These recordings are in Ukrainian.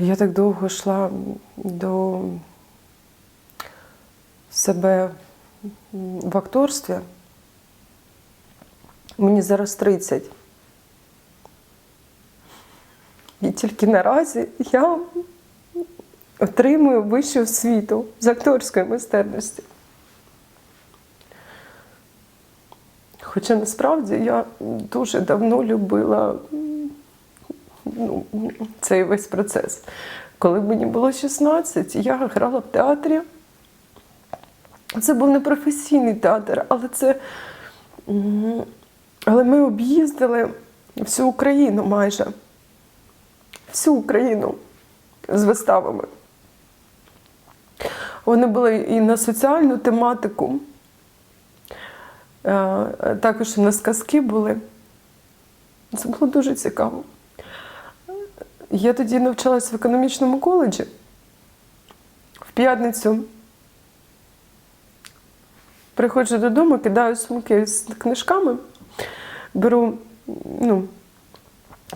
Я так довго йшла до себе в акторстві. Мені зараз 30. І тільки наразі я отримую вищу освіту з акторської майстерності. Хоча насправді я дуже давно любила ну, цей весь процес. Коли мені було 16, я грала в театрі. Це був не професійний театр, але це. Але ми об'їздили всю Україну майже. Всю Україну з виставами. Вони були і на соціальну тематику. Е, Також і на сказки були. Це було дуже цікаво. Я тоді навчалась в економічному коледжі. В п'ятницю приходжу додому, кидаю сумки з книжками, беру ну,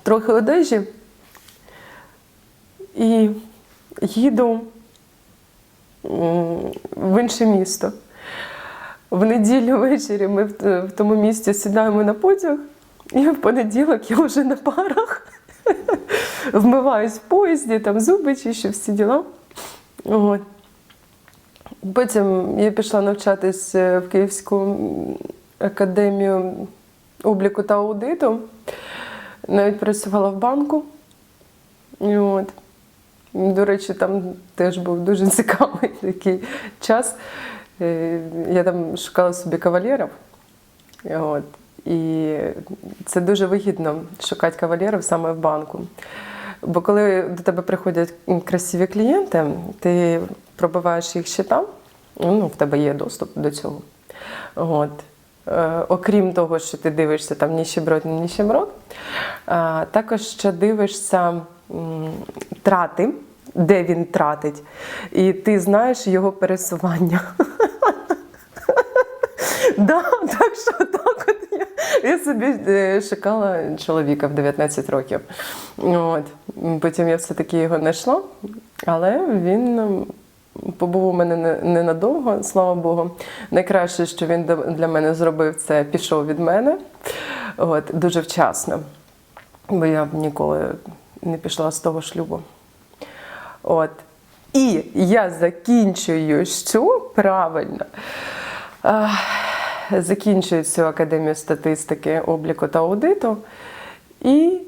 трохи одежі і їду в інше місто. В неділю ввечері ми в, тому місті сідаємо на потяг, і в понеділок я вже на парах вмиваюсь в поїзді, там зуби чищу, всі діла. От. Потім я пішла навчатись е, в Київську академію обліку та аудиту. Навіть працювала в банку. От. До речі, там теж був дуже цікавий такий час. Е, Я там шукала собі кавалерів. От. І це дуже вигідно шукати кавалерів саме в банку. Бо коли до тебе приходять красиві клієнти, ти пробиваєш їх щита, ну, в тебе є доступ до цього. От. Е, окрім того, що ти дивишся там ніщеброд, не ніщеброд, е, також ще дивишся м, трати, де він тратить, і ти знаєш його пересування. Так що так от я, собі е, шукала чоловіка в 19 років. От. Потім я все-таки його знайшла, але він побув у мене ненадовго, слава Богу. Найкраще, що він для мене зробив, це пішов від мене От, дуже вчасно, бо я б ніколи не пішла з того шлюбу. От. І я закінчую що правильно. Ах, Закінчую цю академію статистики, обліку та аудиту і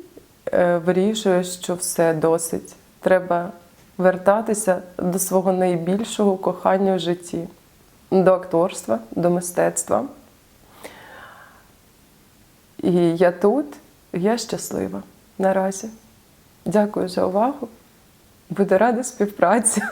е, вирішую, що все досить. Треба вертатися до свого найбільшого кохання в житті, до акторства, до мистецтва. І я тут, я щаслива наразі. Дякую за увагу. Буду рада співпраці.